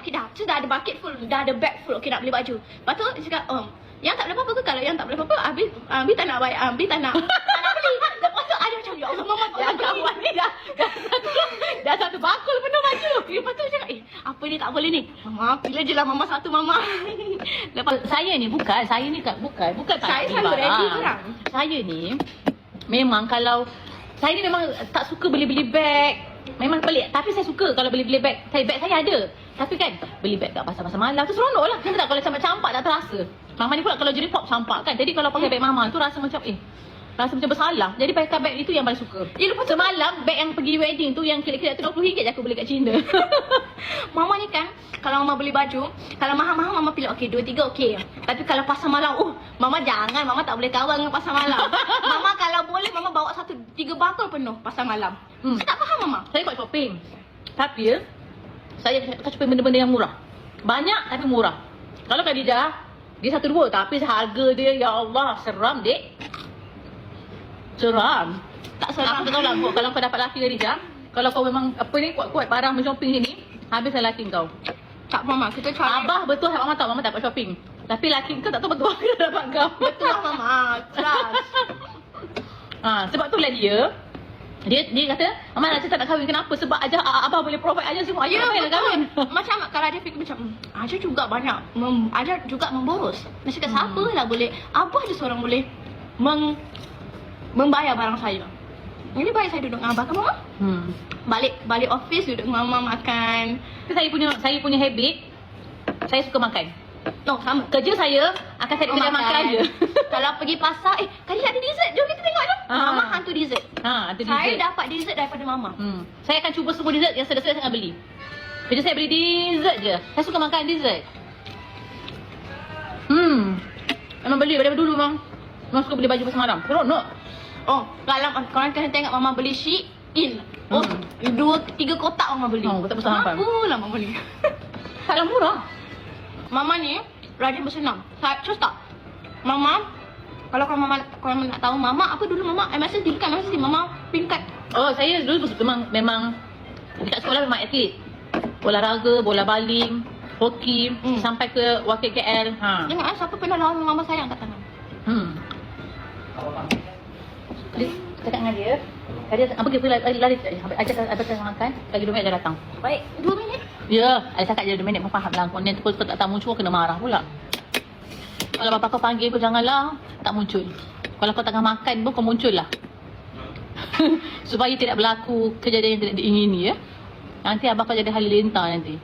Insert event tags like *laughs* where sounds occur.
Okay dah, tu dah ada bucket full, dah ada bag full, okay nak beli baju. Lepas tu dia cakap, oh, yang tak boleh apa-apa ke? Kalau yang tak boleh apa-apa, Abi, Abi tak nak bayar, Abi tak nak, tak nak beli. Lepas tu ada macam, ya Allah, mama tak nak beli. kawan ni dah, dah satu, dah satu bakul penuh baju. Lepas tu cakap, eh, apa ni tak boleh ni? Mama, pilih je lah mama satu mama. *laughs* Lepas Saya ni bukan, saya ni kat bukan, bukan tak Saya selalu ready korang. Saya ni memang kalau saya ni memang tak suka beli-beli beg. Memang pelik. Tapi saya suka kalau beli-beli beg. Saya beg saya ada. Tapi kan beli beg kat pasar-pasar malam tu seronok lah. Kenapa tak kalau campak-campak tak terasa. Mama ni pula kalau jadi pop campak kan. Jadi kalau pakai beg mama tu rasa macam eh Rasa macam bersalah. Jadi pakai beg itu yang paling suka. Ya, lepas tu- Semalam beg yang pergi wedding tu yang kira-kira tu RM20 je aku beli kat China. *laughs* Mama ni kan kalau mama beli baju, kalau mahal-mahal mama pilih dua tiga okey. Tapi kalau pasar malam, oh mama jangan, mama tak boleh kawan dengan pasar malam. *laughs* mama kalau boleh mama bawa satu tiga bakul penuh pasar malam. Hmm. Saya tak faham mama. Saya buat shopping. Tapi ya, saya akan shopping benda-benda yang murah. Banyak tapi murah. Kalau Khadijah, dia satu dua tapi harga dia ya Allah seram dek. Seram. Tak Seram aku tahu lah kalau kau dapat laki Khadijah, kalau kau memang apa ni kuat-kuat barang shopping ni, habislah laki kau. Tak mama, kita cari. Abah betul mama tahu mama tak dapat shopping. Tapi laki kau tak tahu betul aku dah dapat kau. Betul lah mama. Trust. *laughs* Ha, sebab tu lah dia dia dia kata, Mama Aja tak nak kahwin kenapa? Sebab Aja abah boleh provide Aja semua. Ya tak nak kahwin. Macam kalau dia fikir macam hmm, Aja juga banyak mem, Aja juga memboros. Dia cakap Hmm. siapa lah boleh Abah je seorang boleh meng, Membayar barang saya. Ini baik saya duduk dengan abah kan mama? Hmm. Balik balik office duduk dengan mama makan. Tapi saya punya saya punya habit saya suka makan. No, sama. Kerja saya akan saya Oh, kerja makan, je. *laughs* Kalau pergi pasar, eh, kali ada dessert. Jom kita tengok jom. Ah. Mama hantu dessert. ha, ada Saya dessert. dapat dessert daripada mama. Hmm. Saya akan cuba semua dessert yang sedap-sedap saya akan beli. Kerja saya beli dessert je. Saya suka makan dessert. Hmm. Memang beli daripada dulu memang. Memang suka beli baju pasal malam. Seronok. Oh, kalau korang kena tengok mama beli Shein. Oh, Hmm. dua, tiga kotak mama beli. Oh, tak besar nampak. Mampu lah mama beli. *laughs* Taklah murah. Mama ni rajin bersenam. Saya terus tak. Mama kalau korang mama korang nak tahu mama apa dulu mama MSC tingkat MSC mama pingkat. Oh, saya dulu memang memang dekat sekolah memang atlet. Olahraga, bola baling, hoki, Hmm. sampai ke wakil KL. Ha. Tengok eh siapa pernah lawan mama saya angkat tangan. Hmm. Cakap dengan dia, dia apa kita lari, lari ajak ajak ajak makan, lagi dua minit dia datang. Baik, dua minit. Ya, saya cakap dia dua minit pun faham lah. Kau ni tu tak tak muncul kena marah pula. Kalau bapak kau panggil kau janganlah tak muncul. Kalau kau tengah makan pun kau muncul lah. Supaya tidak berlaku kejadian yang tidak diingini ya. Nanti abah kau jadi halilintar nanti.